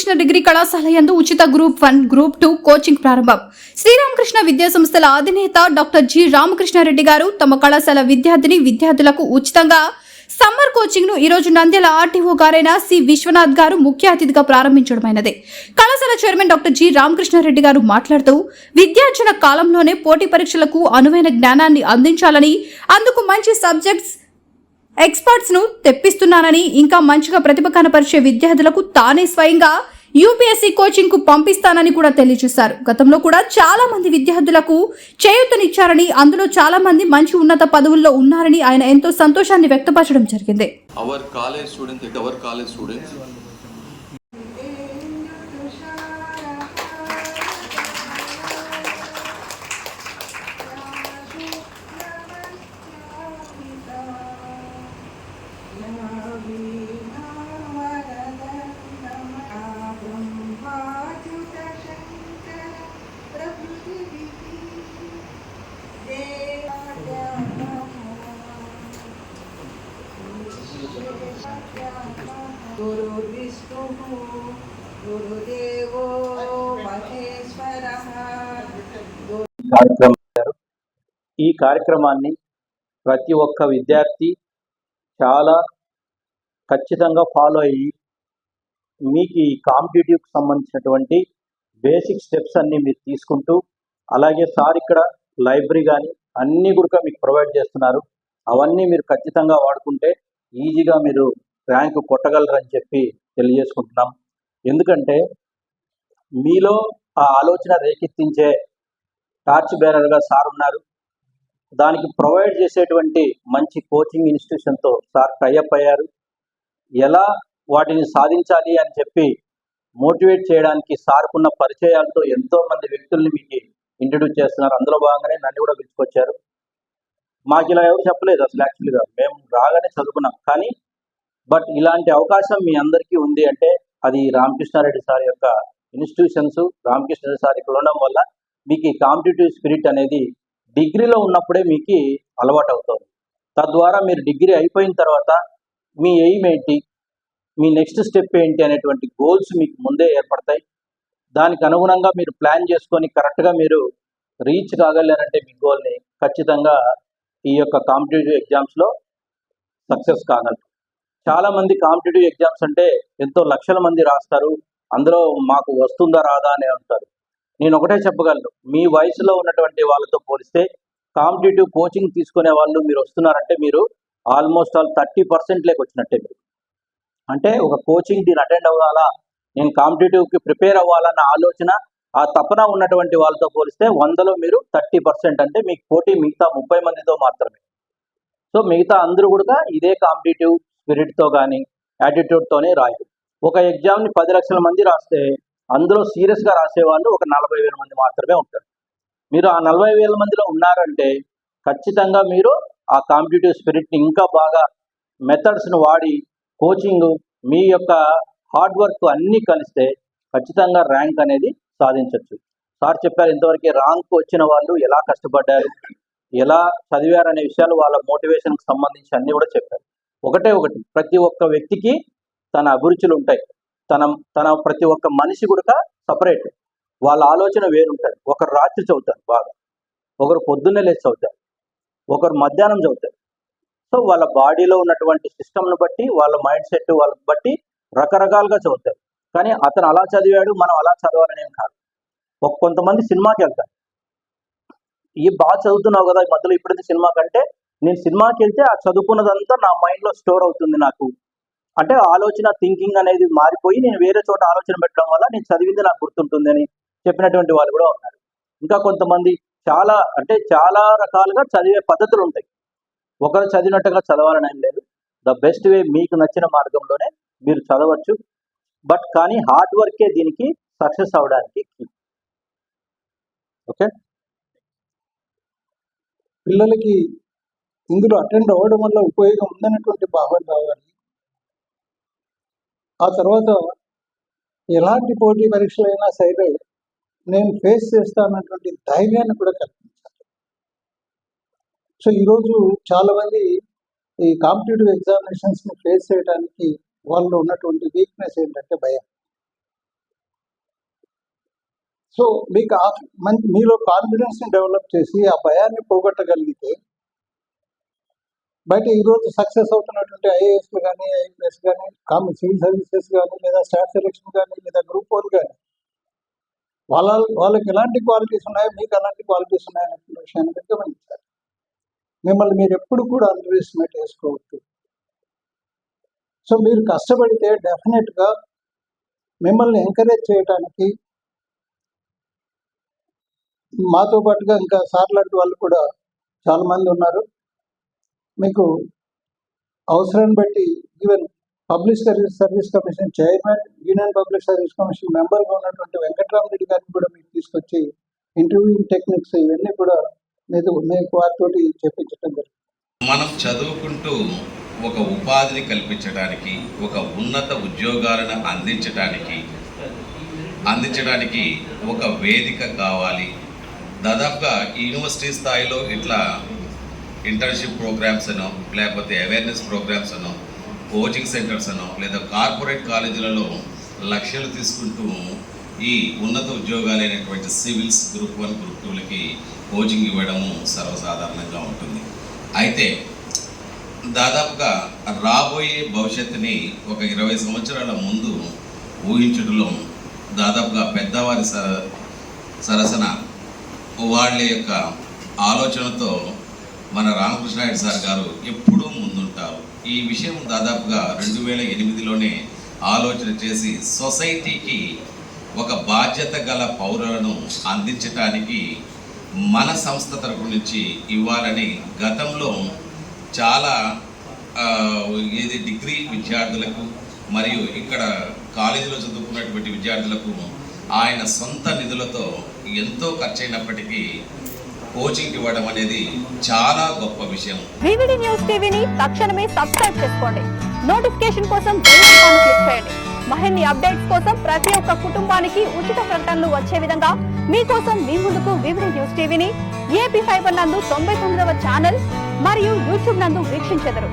Sri Ramakrishna degree కళాశాల యందు ఉచిత group one group two coaching ప్రారంభం. శ్రీరామకృష్ణ విద్యా సంస్థల అధినేత డాక్టర్ జి రామకృష్ణారెడ్డి గారు తమ కళాశాల విద్యార్థిని విద్యార్థులకు ఉచితంగా సమ్మర్ కోచింగ్ను ఈ రోజు నంద్యాల ఆర్టీఓ గారైన సి విశ్వనాథ్ గారు ముఖ్య అతిథిగా ప్రారంభించడమైనది. కళాశాల చైర్మన్ డాక్టర్ జి రామకృష్ణారెడ్డి గారు మాట్లాడుతూ విద్యార్జన కాలంలోనే పోటీ పరీక్షలకు అనువైన జ్ఞానాన్ని అందించాలని అందుకు మంచి సబ్జెక్ట్స్ ఎక్స్పర్ట్స్ను తెప్పిస్తున్నానని ఇంకా మంచిగా ప్రతిభ కనపరిచే విద్యార్థులకు తానే స్వయంగా యూపీఎస్సీ కోచింగ్కు పంపిస్తానని కూడా తెలియజేశారు. గతంలో కూడా చాలా మంది విద్యార్థులకు చేయూతనిచ్చారని అందులో చాలా మంది మంచి ఉన్నత పదవుల్లో ఉన్నారని ఆయన ఎంతో సంతోషాన్ని వ్యక్తపరచడం జరిగింది. Our కాలేజ్ స్టూడెంట్స్ at ఈ కార్యక్రమాన్ని ప్రతి ఒక్క విద్యార్థి చాలా ఖచ్చితంగా ఫాలో అయ్యి మీకు ఈ కాంపిటేటివ్కి సంబంధించినటువంటి బేసిక్ స్టెప్స్ అన్నీ మీరు తీసుకుంటూ అలాగే సార్ ఇక్కడ లైబ్రరీ కానీ అన్నీ కూడా మీకు ప్రొవైడ్ చేస్తున్నారు. అవన్నీ మీరు ఖచ్చితంగా వాడుకుంటే ఈజీగా మీరు ర్యాంక్ కొట్టగలరని చెప్పి తెలియజేసుకుంటున్నాం. ఎందుకంటే మీలో ఆ ఆలోచన రేకెత్తించే టార్చ్ బేరర్గా సార్ ఉన్నారు. దానికి ప్రొవైడ్ చేసేటువంటి మంచి కోచింగ్ ఇన్స్టిట్యూషన్తో సార్ టైఅప్ అయ్యారు. ఎలా వాటిని సాధించాలి అని చెప్పి మోటివేట్ చేయడానికి సార్కున్న పరిచయాలతో ఎంతో మంది వ్యక్తుల్ని మీకు ఇంట్రడ్యూస్ చేస్తున్నారు. అందులో భాగంగానే నన్ను కూడా పిలుచుకొచ్చారు. మాకు ఇలా ఎవరు చెప్పలేదు అసలు యాక్చువల్గా. మేము రాగానే చదువుకున్నాం. కానీ బట్ ఇలాంటి అవకాశం మీ అందరికీ ఉంది అంటే అది రామకృష్ణారెడ్డి సార్ యొక్క ఇన్స్టిట్యూషన్స్ రామకృష్ణారెడ్డి సార్ ఇక్కడ ఉండడం వల్ల మీకు ఈ కాంపిటేటివ్ స్పిరిట్ అనేది డిగ్రీలో ఉన్నప్పుడే మీకు అలవాటు అవుతుంది తద్వారా మీరు డిగ్రీ అయిపోయిన తర్వాత మీ ఎయిమ్ ఏంటి మీ నెక్స్ట్ స్టెప్ ఏంటి అనేటువంటి గోల్స్ మీకు ముందే ఏర్పడతాయి. దానికి అనుగుణంగా మీరు ప్లాన్ చేసుకొని కరెక్ట్గా మీరు రీచ్ కాగలరంటే మీ గోల్ని ఖచ్చితంగా ఈ యొక్క కాంపిటేటివ్ ఎగ్జామ్స్లో సక్సెస్ కాగలరు. చాలా మంది కాంపిటేటివ్ ఎగ్జామ్స్ అంటే ఎంతో లక్షల మంది రాస్తారు. అందులో మాకు వస్తుందా రాదా అని అంటారు నేను ఒకటే చెప్పగలను. మీ వయసులో ఉన్నటువంటి వాళ్ళతో పోలిస్తే కాంపిటేటివ్ కోచింగ్ తీసుకునే వాళ్ళు మీరు వస్తున్నారంటే మీరు ఆల్మోస్ట్ ఆల్ థర్టీ పర్సెంట్లోకి వచ్చినట్టే మీరు. అంటే ఒక కోచింగ్ దీన్ని అటెండ్ అవ్వాలా? నేను కాంపిటేటివ్కి ప్రిపేర్ అవ్వాలన్న ఆలోచన ఆ తపన ఉన్నటువంటి వాళ్ళతో పోలిస్తే వందలో మీరు థర్టీ పర్సెంట్ అంటే మీకు పోటీ మిగతా ముప్పై మందితో మాత్రమే. సో మిగతా అందరూ కూడా ఇదే కాంపిటేటివ్ స్పిరిట్తో కానీ యాటిట్యూడ్తోనే రాయాలి ఒక ఎగ్జామ్ని పది లక్షల మంది రాస్తే అందులో సీరియస్గా రాసేవాళ్ళు ఒక నలభై వేల మంది మాత్రమే ఉంటారు. మీరు ఆ నలభై వేల మందిలో ఉన్నారంటే ఖచ్చితంగా మీరు ఆ కాంపిటేటివ్ స్పిరిట్ని ఇంకా బాగా మెథడ్స్ను వాడి కోచింగ్ మీ యొక్క హార్డ్ వర్క్ అన్నీ కలిస్తే ఖచ్చితంగా ర్యాంక్ అనేది సాధించవచ్చు సార్ చెప్పారు ఇంతవరకు ర్యాంక్ వచ్చిన వాళ్ళు ఎలా కష్టపడ్డారు ఎలా చదివారు అనే విషయాలు వాళ్ళ మోటివేషన్కి సంబంధించి అన్నీ కూడా చెప్పారు. ఒకటే ఒకటి. ప్రతి ఒక్క వ్యక్తికి తన అభిరుచులు ఉంటాయి. తన తన ప్రతి ఒక్క మనిషి కూడా సపరేట్. వాళ్ళ ఆలోచన వేరుంటుంది. ఒకరు రాత్రి చదువుతారు బాగా. ఒకరు పొద్దున్నే లేచి చదువుతారు. ఒకరు మధ్యాహ్నం చదువుతారు. సో వాళ్ళ బాడీలో ఉన్నటువంటి సిస్టమ్ను బట్టి వాళ్ళ మైండ్ సెట్ వాళ్ళని బట్టి రకరకాలుగా చదువుతారు. కానీ అతను అలా చదివాడు మనం అలా చదవాలని ఏం కాదు. ఒక కొంతమంది సినిమాకి వెళ్తారు ఈ బాగా చదువుతున్నావు కదా ఈ మధ్యలో ఇప్పుడైతే సినిమా కంటే నేను సినిమాకి వెళ్తే ఆ చదువుకున్నదంతా నా మైండ్లో స్టోర్ అవుతుంది నాకు. అంటే ఆలోచన థింకింగ్ అనేది మారిపోయి నేను వేరే చోట ఆలోచన పెట్టడం వల్ల నేను చదివింది నాకు గుర్తుంటుంది అని చెప్పినటువంటి వాళ్ళు కూడా ఉన్నారు. ఇంకా కొంతమంది చాలా అంటే చాలా రకాలుగా చదివే పద్ధతులు ఉంటాయి. ఒకరు చదివినట్టుగా చదవాలని ఏం లేదు. ద బెస్ట్ వే మీకు నచ్చిన మార్గంలోనే మీరు చదవచ్చు. బట్ కానీ హార్డ్ వర్కే దీనికి సక్సెస్ అవడానికి ఓకే పిల్లలకి ఇందులో అటెండ్ అవ్వడం వల్ల ఉపయోగం ఉందన్నటువంటి భావన రావాలి. ఆ తర్వాత ఎలాంటి పోటీ పరీక్షలైనా సరే నేను ఫేస్ చేస్తానన్నటువంటి ధైర్యాన్ని కూడా కల్పించాలి. సో ఈరోజు చాలా మంది ఈ కాంపిటేటివ్ ఎగ్జామినేషన్స్ని ఫేస్ చేయడానికి వాళ్ళు ఉన్నటువంటి వీక్నెస్ ఏంటంటే భయం. సో మీకు ఆ మీలో కాన్ఫిడెన్స్ని డెవలప్ చేసి ఆ భయాన్ని పోగొట్టగలిగితే బయట ఈరోజు సక్సెస్ అవుతున్నటువంటి ఐఏఎస్లు కానీ ఐపీఎస్ కానీ కామన్ సివిల్ సర్వీసెస్ కానీ లేదా స్టాఫ్ సెలెక్షన్ కానీ లేదా గ్రూప్ వన్ కానీ వాళ్ళ వాళ్ళకి ఎలాంటి క్వాలిటీస్ ఉన్నాయో మీకు అలాంటి క్వాలిటీస్ ఉన్నాయనే విషయాన్ని గమనించాలి. మిమ్మల్ని మీరు ఎప్పుడు కూడా అండర్ ఎస్టిమేట్ చేసుకోవద్దు. సో మీరు కష్టపడితే డెఫినెట్గా మిమ్మల్ని ఎంకరేజ్ చేయడానికి మాతో పాటుగా ఇంకా సార్ లాంటి వాళ్ళు కూడా చాలామంది ఉన్నారు. మీకు అవసరాన్ని బట్టి even public service service commission chairman union public service commission మెంబర్గా ఉన్నటువంటి వెంకటరామరెడ్డి గారిని కూడా మీకు తీసుకొచ్చి ఇంటర్వ్యూ టెక్నిక్స్ ఇవన్నీ కూడా మీకు మీకు వారితోటి చెప్పించడం జరిగింది. మనం చదువుకుంటూ ఒక ఉపాధిని కల్పించడానికి ఒక ఉన్నత ఉద్యోగాలను అందించడానికి అందించడానికి ఒక వేదిక కావాలి. దాదాపుగా యూనివర్సిటీ స్థాయిలో ఇట్లా ఇంటర్న్షిప్ ప్రోగ్రామ్స్ అనో లేకపోతే అవేర్నెస్ ప్రోగ్రామ్స్ అనో కోచింగ్ సెంటర్స్ అనో లేదా కార్పొరేట్ కాలేజీలలో లక్ష్యాలు తీసుకుంటూ ఈ ఉన్నత ఉద్యోగాలైనటువంటి సివిల్స్ గ్రూప్ వన్ గ్రూప్ టూలకి కోచింగ్ ఇవ్వడము సర్వసాధారణంగా ఉంటుంది. అయితే దాదాపుగా రాబోయే భవిష్యత్తుని ఒక ఇరవై సంవత్సరాల ముందు ఊహించడంలో దాదాపుగా పెద్దవారి సర సరసన వాళ్ళ యొక్క ఆలోచనతో మన రామకృష్ణాయుడు సార్ గారు ఎప్పుడూ ముందుంటారు. ఈ విషయం దాదాపుగా రెండు వేల ఎనిమిదిలోనే ఆలోచన చేసి సొసైటీకి ఒక బాధ్యత గల పౌరులను అందించటానికి మన సంస్థ తరపు నుంచి ఇవ్వాలని గతంలో చాలా ఏది డిగ్రీ విద్యార్థులకు మరియు ఇక్కడ కాలేజీలో చదువుకున్నటువంటి విద్యార్థులకు ఆయన సొంత నిధులతో ఎంతో ఖర్చయినప్పటికీ కోచింగ్ ఇవ్వడం అనేది చాలా గొప్ప విషయం. వివిడి న్యూస్ టీవీని తక్షణమే సబ్స్క్రైబ్ చేసుకోండి. నోటిఫికేషన్ కోసం బెల్ ఐకాన్ క్లిక్ చేయండి. మరిన్ని అప్డేట్స్ కోసం ప్రతి ఒక్క కుటుంబానికి ఉచిత ప్రకటనలు వచ్చే విధంగా మీకోసం మీ ముందుకు వివిడి న్యూస్ టీవీని ఏపీ ఫైబర్ నందు తొంభై తొమ్మిదవ ఛానల్ మరియు యూట్యూబ్ నందు వీక్షించెదరు.